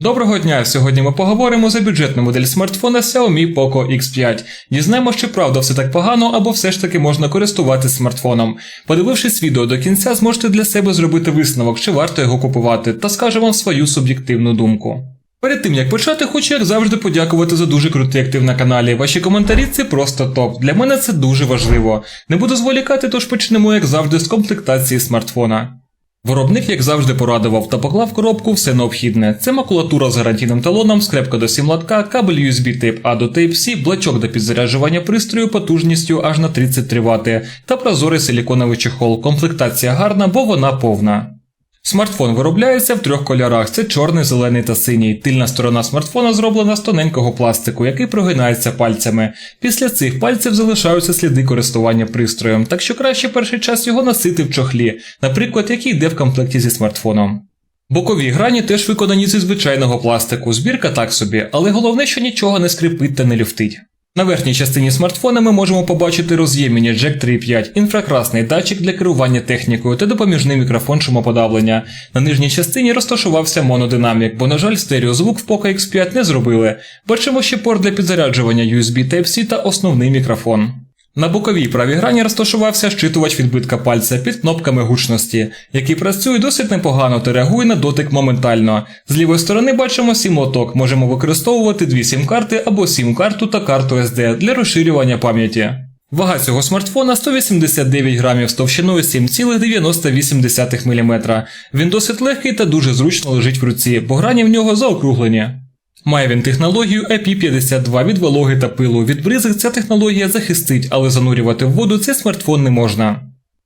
Доброго дня! Сьогодні ми поговоримо за бюджетну модель смартфона Xiaomi Poco X5. Дізнаємо, чи правда все так погано, або все ж таки можна користуватися смартфоном. Подивившись відео до кінця, зможете для себе зробити висновок, чи варто його купувати, та скажу вам свою суб'єктивну думку. Перед тим як почати, хочу як завжди подякувати за дуже крутий актив на каналі. Ваші коментарі це просто топ. Для мене це дуже важливо. Не буду зволікати, тож почнемо, як завжди, з комплектації смартфона. Виробник, як завжди, порадував та поклав коробку все необхідне. Це макулатура з гарантійним талоном, скрепка до сімлатка, кабель USB Type A до Type-C, блачок до підзаряджування пристрою потужністю аж на 33 Вт та прозорий силіконовий чехол. Комплектація гарна, бо вона повна. Смартфон виробляється в трьох кольорах: це чорний, зелений та синій. Тильна сторона смартфона зроблена з тоненького пластику, який прогинається пальцями. Після цих пальців залишаються сліди користування пристроєм, так що краще перший час його носити в чохлі, наприклад, який йде в комплекті зі смартфоном. Бокові грані теж виконані зі звичайного пластику, збірка так собі, але головне, що нічого не скрипить та не люфтить. На верхній частині смартфона ми можемо побачити роз'ємні Jack 3.5, інфракрасний датчик для керування технікою та допоміжний мікрофон шумоподавлення. На нижній частині розташувався монодинамік, бо, на жаль, стереозвук в Poco X5 не зробили. Бачимо ще порт для підзаряджування USB Type-C та основний мікрофон. На боковій правій грані розташувався щитувач відбитка пальця під кнопками гучності, який працює досить непогано та реагує на дотик моментально. З лівої сторони бачимо сім-лоток, можемо використовувати дві сім-карти або сім-карту та карту SD для розширювання пам'яті. Вага цього смартфона 189 грамів з товщиною 7,98 мм. Він досить легкий та дуже зручно лежить в руці, бо грані в нього заокруглені. Має він технологію IP52 від вологи та пилу. Від бризок ця технологія захистить, але занурювати в воду цей смартфон не можна.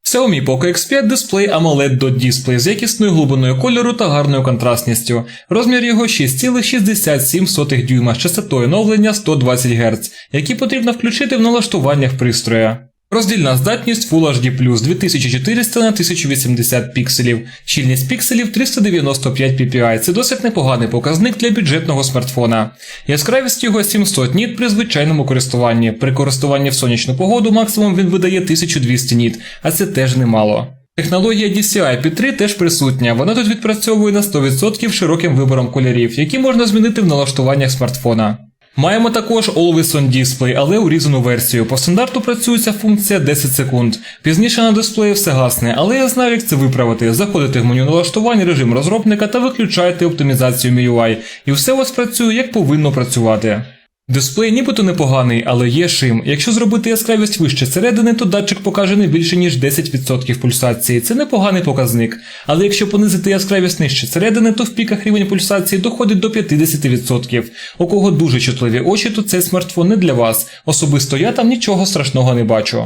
Xiaomi Poco X5 дисплей AMOLED Dot Display з якісною глибиною кольору та гарною контрастністю. Розмір його 6,67 дюйма з частотою оновлення 120 Гц, які потрібно включити в налаштуваннях пристроя. Роздільна здатність Full HD 2400 на 1080 пікселів, щільність пікселів 395 ppi. Це досить непоганий показник для бюджетного смартфона. Яскравість його 700 ніт при звичайному користуванні. При користуванні в сонячну погоду максимум він видає 1200 ніт, а це теж немало. Технологія DCI P3 теж присутня, вона тут відпрацьовує на 100% широким вибором кольорів, які можна змінити в налаштуваннях смартфона. Маємо також Always On Display, але урізану версію. По стандарту працює ця функція 10 секунд. Пізніше на дисплеї все гасне, але я знаю, як це виправити. Заходите в меню налаштувань, режим розробника та виключаєте оптимізацію MIUI, і все у вас працює як повинно працювати. Дисплей нібито непоганий, але є шим. Якщо зробити яскравість вище середини, то датчик покаже не більше ніж 10% пульсації. Це непоганий показник. Але якщо понизити яскравість нижче середини, то в піках рівень пульсації доходить до 50%. У кого дуже чутливі очі, то цей смартфон не для вас. Особисто я там нічого страшного не бачу.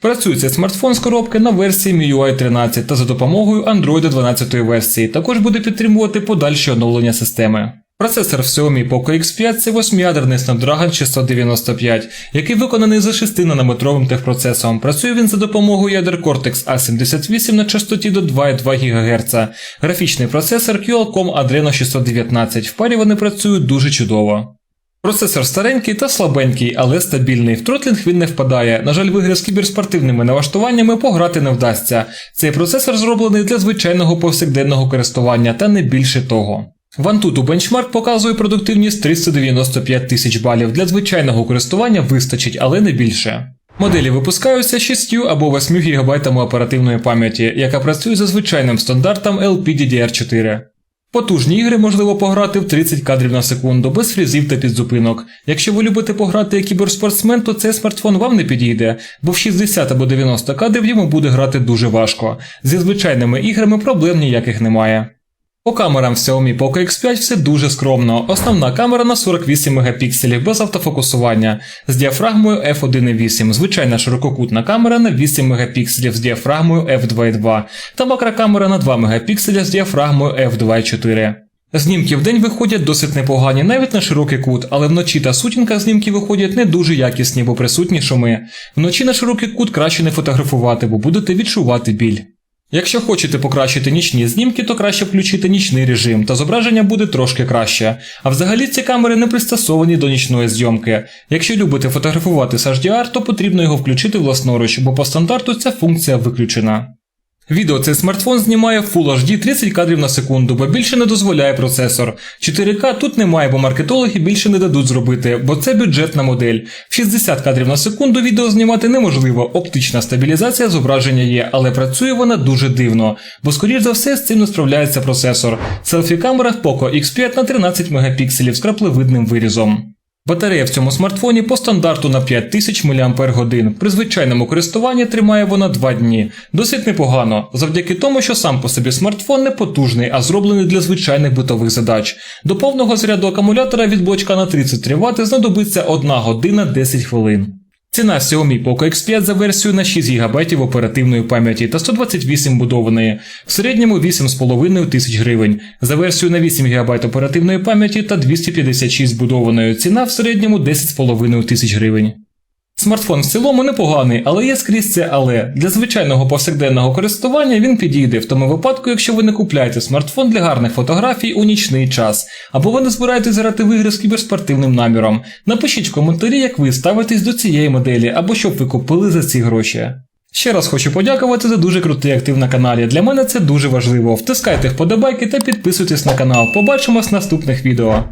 Працює цей смартфон з коробки на версії MIUI 13 та за допомогою Android 12 версії. Також буде підтримувати подальші оновлення системи. Процесор в Xiaomi Poco X5 це 8-ядерний Snapdragon 695, який виконаний за 6-нанометровим техпроцесором. Працює він за допомогою ядер Cortex A78 на частоті до 2,2 ГГц. Графічний процесор Qualcomm Adreno 619. В парі вони працюють дуже чудово. Процесор старенький та слабенький, але стабільний. В тротлінг він не впадає. На жаль, в ігри з кіберспортивними налаштуваннями пограти не вдасться. Цей процесор зроблений для звичайного повсякденного користування та не більше того. Вантуту бенчмарк показує продуктивність 395 тисяч балів. Для звичайного користування вистачить, але не більше. Моделі випускаються 6 або 8 ГБ оперативної пам'яті, яка працює за звичайним стандартом LPDDR4. Потужні ігри можливо пограти в 30 кадрів на секунду, без фрізів та підзупинок. Якщо ви любите пограти як кіберспортсмен, то цей смартфон вам не підійде, бо в 60 або 90 кадрів йому буде грати дуже важко. Зі звичайними іграми проблем ніяких немає. По камерам в Xiaomi Poco X5 все дуже скромно. Основна камера на 48 мегапікселів без автофокусування з діафрагмою f1.8, звичайна ширококутна камера на 8 мегапікселів з діафрагмою f2.2 та макрокамера на 2 мегапікселя з діафрагмою f2.4. Знімки в день виходять досить непогані, навіть на широкий кут, але вночі та сутінках знімки виходять не дуже якісні, бо присутні шуми. Вночі на широкий кут краще не фотографувати, бо будете відчувати біль. Якщо хочете покращити нічні знімки, то краще включити нічний режим, та зображення буде трошки краще. А взагалі ці камери не пристосовані до нічної зйомки. Якщо любите фотографувати з HDR, то потрібно його включити власноруч, бо по стандарту ця функція виключена. Відео цей смартфон знімає в Full HD 30 кадрів на секунду, бо більше не дозволяє процесор. 4К тут немає, бо маркетологи більше не дадуть зробити, бо це бюджетна модель. В 60 кадрів на секунду відео знімати неможливо, оптична стабілізація зображення є, але працює вона дуже дивно, бо скоріш за все з цим не справляється процесор. Селфі-камера в Poco X5 на 13 мегапікселів з краплевидним вирізом. Батарея в цьому смартфоні по стандарту на 5000 мАч. При звичайному користуванні тримає вона 2 дні. Досить непогано, завдяки тому, що сам по собі смартфон не потужний, а зроблений для звичайних битових задач. До повного заряду акумулятора від блочка на 33 Вт знадобиться 1 година 10 хвилин. Ціна Xiaomi Poco X5 за версію на 6 ГБ оперативної пам'яті та 128 будованої, в середньому 8,5 тисяч гривень. За версію на 8 ГБ оперативної пам'яті та 256 будованої, ціна в середньому 10,5 тисяч гривень. Смартфон в цілому непоганий, але є скрізь це але. Для звичайного повсякденного користування він підійде в тому випадку, якщо ви не купляєте смартфон для гарних фотографій у нічний час, або ви не збираєтесь грати в ігри з кіберспортивним наміром. Напишіть в коментарі, як ви ставитесь до цієї моделі, або що б ви купили за ці гроші. Ще раз хочу подякувати за дуже крутий актив на каналі. Для мене це дуже важливо. Втискайте вподобайки та підписуйтесь на канал. Побачимось в наступних відео.